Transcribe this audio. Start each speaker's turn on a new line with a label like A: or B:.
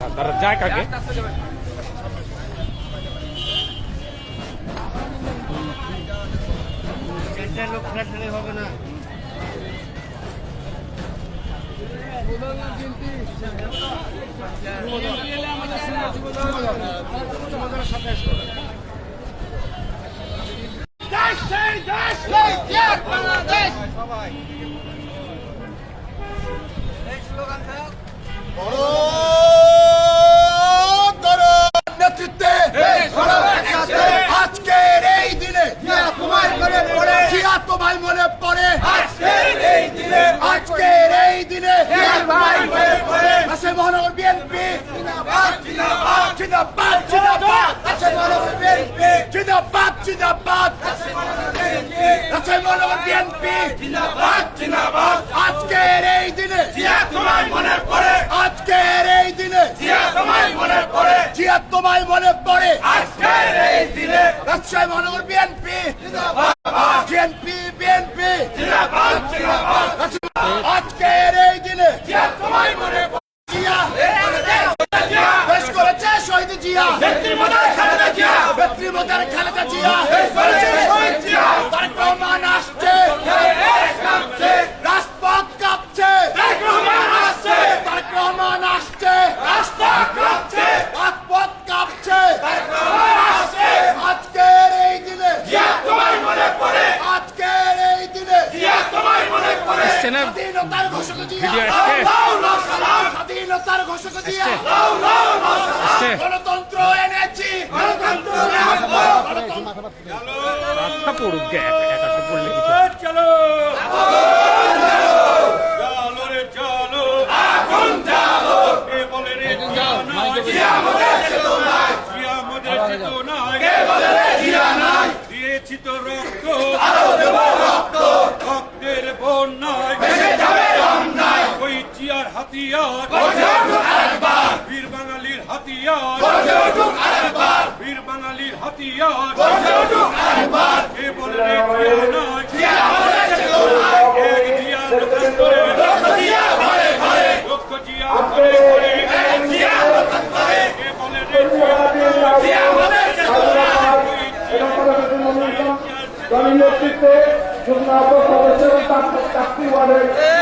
A: তারা যায় কাকে
B: চারটা লোক ফেলে হবে না
C: নেতৃত্বে আজকের এই দিনে জিয়া তোমায় মনে পড়ে আজকের এই দিনে আছে মহানগর বিএনপি জিন্দাবাদ জিন্দাবাদ আছে মহানগর বিএনপি। জিন্দাবাদ জিন্দাবাদ। আছে মহানগর বিএনপি। আজকের এই দিনে আজকের এই দিনে জিয়া তোমায় মনে পড়ে। রাজশাহী মহানগর বিএনপি। BNP BNP. আজকের এই দিনে জিয়া বেশ করেছে শহীদ জিয়া। ব্যক্তিমতার খালেদা জিয়া। তারেক রহমান আসছে। রাজপথ কাঁপছে। তারেক রহমান আসছে। রাজপথ কাঁপছে। আজকের এই দিনে। জিয়া তোমার মনে পড়ে। আজকের এই দিনে।
A: আসছে না
C: স্বাধীনতার ঘোষক জিয়া।
A: আসছে?
C: স্বাধীনতার ঘোষক জিয়া।
A: আসছে
C: গণতন্ত্র এনেছি। গণতন্ত্র
A: আচ্ছা পড়ুক পড়লে
D: চলো। চলো রে চলো বাংলার হাতিয়ার। বীর বাঙালির হাতিয়ার। বীর বাঙালির হাতিয়ার। এ বলে নেতৃত্বে যুগ্ম সদস্য চাকরি ওয়ার্ডের